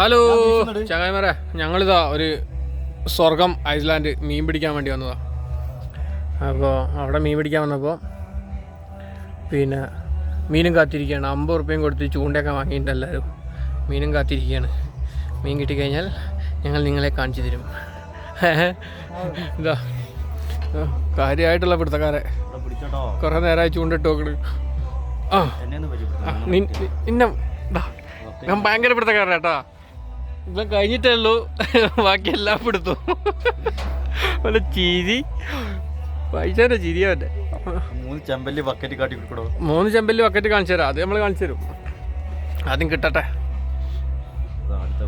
Hello. ചങ്ങായിമാരെ ഞങ്ങളിതാ ഒരു സ്വർഗം ഐസ്ലാൻഡ് മീൻ പിടിക്കാൻ വേണ്ടി വന്നതാ. അപ്പോൾ അവിടെ മീൻ പിടിക്കാൻ വന്നപ്പോൾ പിന്നെ മീനും കാത്തിരിക്കുകയാണ്. അമ്പത് റുപ്യയും കൊടുത്ത് ചൂണ്ടയൊക്കെ വാങ്ങിയിട്ടുണ്ട് എല്ലാവരും. മീനും കാത്തിരിക്കുകയാണ്. മീൻ കിട്ടിക്കഴിഞ്ഞാൽ ഞങ്ങൾ നിങ്ങളെ കാണിച്ചു തരും. ഇതാ. കാര്യമായിട്ടുള്ള പിടുത്തക്കാരെ. കുറെ നേരമായി ചൂണ്ടിട്ട് നോക്കണ്. ആ. നിന്നെ ഭയങ്കര പിടുത്തക്കാരൻ കേട്ടാ. ഇപ്പം കഴിഞ്ഞിട്ടേ ഉള്ളൂ ബാക്കി എല്ലാം പിടുത്തു വല്ല ചിരി. പൈസേന്റെ ചിരി അവന്റെ മൂന്ന് ചെമ്പല്ലി ബക്കറ്റ് കാട്ടി കൊടുക്കണോ മൂന്ന് ചെമ്പല്ലി ബക്കറ്റ് കാണിച്ചു തരാം. അത് നമ്മൾ കാണിച്ചു തരും. ആദ്യം കിട്ടട്ടെ. ദാ അടുത്ത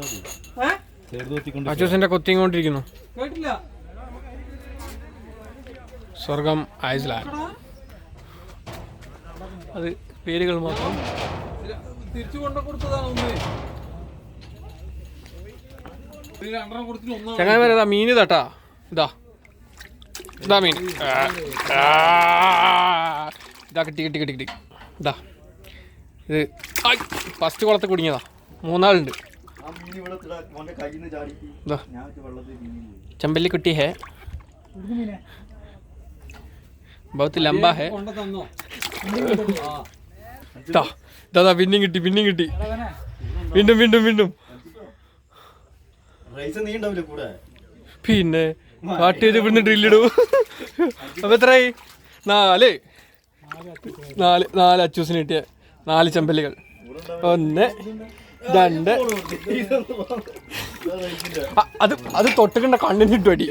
കൊത്തുന്നുണ്ട് തീറ്റ വേണം ചെറുതോത്തിക്കൊണ്ട് കൊത്തിയും കൊണ്ടിരിക്കുന്നു കേട്ടില്ല. സ്വർഗം ഐസ്ലാൻഡ്. അത് പേരുകൾ മാത്രം. ചങ്ങായി വരെ ഇതാ മീൻ തട്ടാ ഇതാ. ഇതാ മീൻ. ഇതാ കിട്ടി കിട്ടി കിട്ടി കിട്ടി. ഇതാ. ഇത് ഫസ്റ്റ് കുളത്ത് കുടുങ്ങിയതാ. മൂന്നാളുണ്ട്. ആ कुट्टी ഇവിടെ बहुत ही लंबा है പോയി. ചമ്പല്ലി കുട്ടി പിന്നെയും കിട്ടി പിന്നെയും കിട്ടി. വീണ്ടും വീണ്ടും വീണ്ടും. പിന്നെ പാട്ട് ചെയ്ത് ഇവിടുന്ന് ഡ്രില്ലിടൂ അപ്പൊ എത്രയായി? നാല്. നാല് നാല് അച്ചൂസിന് കിട്ടിയ. നാല് ചെമ്പല്ലികൾ. ഒന്ന്. രണ്ട് അത് അത് തൊട്ടുകണ്ട കണ്ണിന് ഇട്ടു അടി